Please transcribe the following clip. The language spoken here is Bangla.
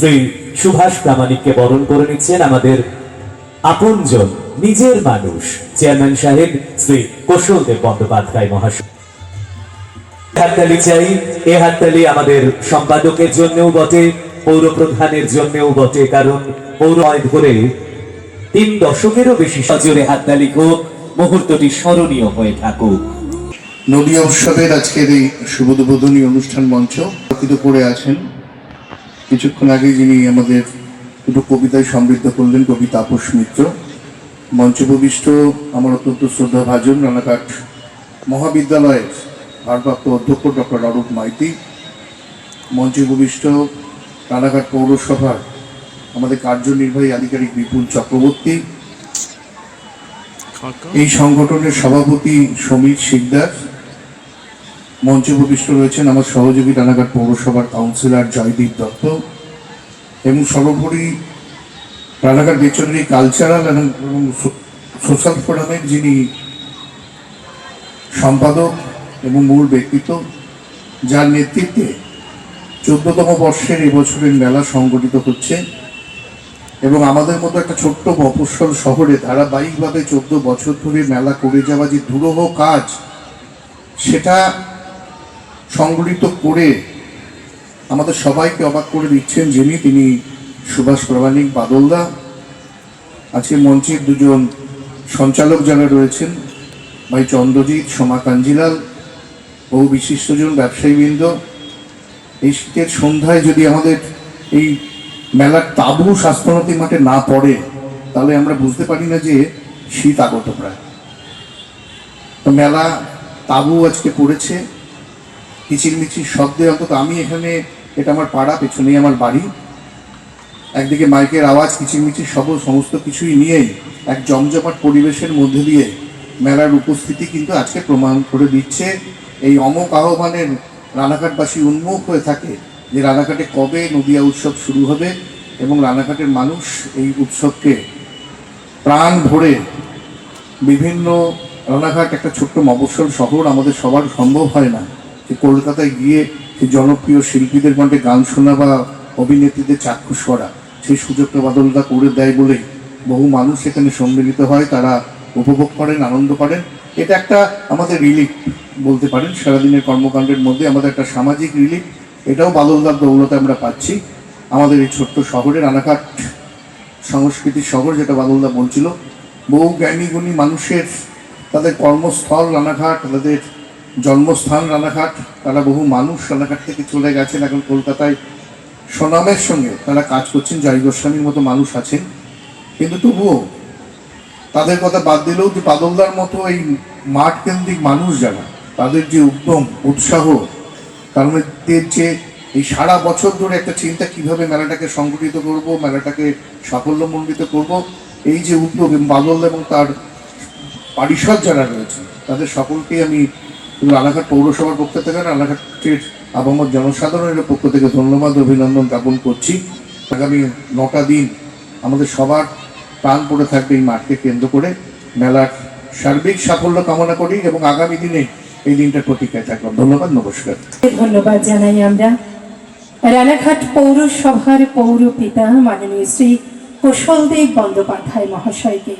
শ্রী সুভাষ প্রামাণিককে বরণ করে নিচ্ছেন আমাদের আপনজন, নিজের মানুষ, চেয়ারম্যান সাহেব শ্রী কৌশলদেব বন্দ্যোপাধ্যায় মহাশয়। হাততালি চাই, এ হাততালি আমাদের সম্পাদকের জন্যও বটে, পৌর প্রধানের জন্যও বটে, কারণ পৌর ধরে তিন দশকেরও বেশি সজোরে হাততালি হোক, মুহূর্তটি স্মরণীয় হয়ে থাকুক। নদীয়া উৎসবের আজকের এই শুভোদ্বোধনী অনুষ্ঠান মঞ্চ করে আছেন কিছুক্ষণ আগে যিনি আমাদের দুটো কবিতায় সমৃদ্ধ করলেন কবি তাপস মিত্র মঞ্চপ্রবিষ্ট আমার অত্যন্ত শ্রদ্ধা ভাজন রানাঘাট মহাবিদ্যালয়ের ভারপ্রাপ্ত অধ্যক্ষ ডক্টর অরূপ মাইতি মঞ্চপ্রবিষ্ট রানাঘাট পৌরসভার আমাদের কার্যনির্বাহী আধিকারিক বিপুল চক্রবর্তী এই সংগঠনের সভাপতি সমীর শিকদার মঞ্চে উপবিষ্ট রয়েছেন আমার সহযোগী রানাঘাট পৌরসভার কাউন্সিলর জয়দীপ দত্ত এবং সর্বোপরি রানাঘাট বেচনারি কালচারাল এবং সোশ্যাল ফোরামের যিনি সম্পাদক এবং মূল ব্যক্তিত্ব, যার নেতৃত্বে চোদ্দতম বর্ষের এবছরের মেলা সংগঠিত হচ্ছে এবং আমাদের মতো একটা ছোট্ট মফস্বল শহরে ধারাবাহিকভাবে চোদ্দ বছর ধরে মেলা করে যাওয়া যে দুরূহ কাজ, সেটা সংগঠিত করে আমাদের সবাইকে অবাক করে দিচ্ছেন যিনি, তিনি সুভাষ প্রামাণিক বাদলদা। আজকে মঞ্চের দুজন সঞ্চালক যারা রয়েছেন, ভাই চন্দ্রজিৎ, সোমা কাঞ্জিলাল, বহু বিশিষ্টজন ব্যবসায়ীবৃন্দ। এই শীতের সন্ধ্যায় যদি আমাদের এই মেলার তাবু স্বাস্থ্যনতি মাঠে না পড়ে, তাহলে আমরা বুঝতে পারি না যে শীত আগত প্রায়। তো মেলা তাবু আজকে পড়েছে। কিচিরমিচির শব্দে অন্তত আমি এখানে, এটা আমার পাড়া, পেছনেই আমার বাড়ি। একদিকে মাইকের আওয়াজ কিচিরমিচির শব্দ, সমস্ত কিছুই নিয়েই এক জমজমাট পরিবেশের মধ্যে দিয়ে মেলার উপস্থিতি কিন্তু আজকে প্রমাণ করে দিচ্ছে। এই অমক আহ্বানের রানাঘাটবাসী উন্মুখ হয়ে থাকে যে রানাঘাটে কবে নদিয়া উৎসব শুরু হবে এবং রানাঘাটের মানুষ এই উৎসবকে প্রাণ ভরে বিভিন্ন রানাঘাট, একটা ছোট্ট মফস্বল শহর আমাদের সবার সম্ভব হয় না। কলকাতায় গিয়ে সেই জনপ্রিয় শিল্পীদের কণ্ঠে গান শোনা বা অভিনেত্রীদের চাক্ষুষ করা, সেই সুযোগটা বাদলদা করে দেয় বলে বহু মানুষ এখানে সম্মিলিত হয়, তারা উপভোগ করেন, আনন্দ করেন। এটা একটা আমাদের রিলিফ বলতে পারেন, সারাদিনের কর্মকাণ্ডের মধ্যে আমাদের একটা সামাজিক রিলিফ এটাও বাদলদার দৌলতে আমরা পাচ্ছি। আমাদের এই ছোট্ট শহরে রানাঘাট সংস্কৃতির শহর যেটা বাদলদা বলছিল, বহু জ্ঞানী গুণী মানুষের তাদের কর্মস্থল রানাঘাট তাদের জন্মস্থান রানাঘাট, তারা বহু মানুষ রানাঘাট থেকে চলে গেছেন এখন কলকাতায়। সুনামের সঙ্গে তারা কাজ করছেন, জয় গোস্বামীর মতো মানুষ আছেন। কিন্তু তবুও তাদের কথা বাদ দিলেও যে বাদলদার মতো এই মাঠ কেন্দ্রিক মানুষ যারা, তাদের যে উদ্যম, উৎসাহ এদের যে এই সারা বছর ধরে একটা চিন্তা কীভাবে মেলাটাকে সংগঠিত করব, মেলাটাকে সাফল্যমণ্ডিত করব, এই যে উদ্যোগ বাদল এবং তার পারিষদ যারা রয়েছে তাদের সকলকেই আমি শুধু রানাঘাট পৌরসভার পক্ষ থেকে রানাঘাটের আবহাওয়ার জনসাধারণের পক্ষ থেকে ধন্যবাদ, অভিনন্দন জ্ঞাপন করছি। আগামী নটা দিন আমাদের সবার প্রাণ পড়ে থাকবে এই মাঠকে কেন্দ্র করে। মেলার সার্বিক সাফল্য কামনা করি এবং আগামী দিনে এই দিনটার প্রতীক্ষায় থাকলাম ধন্যবাদ, নমস্কার। ধন্যবাদ জানাই আমরা। রানাঘাট পৌরসভার পৌর পিতা মাননীয় শ্রী কুশলদেব বন্দ্যোপাধ্যায় মহাশয়কে।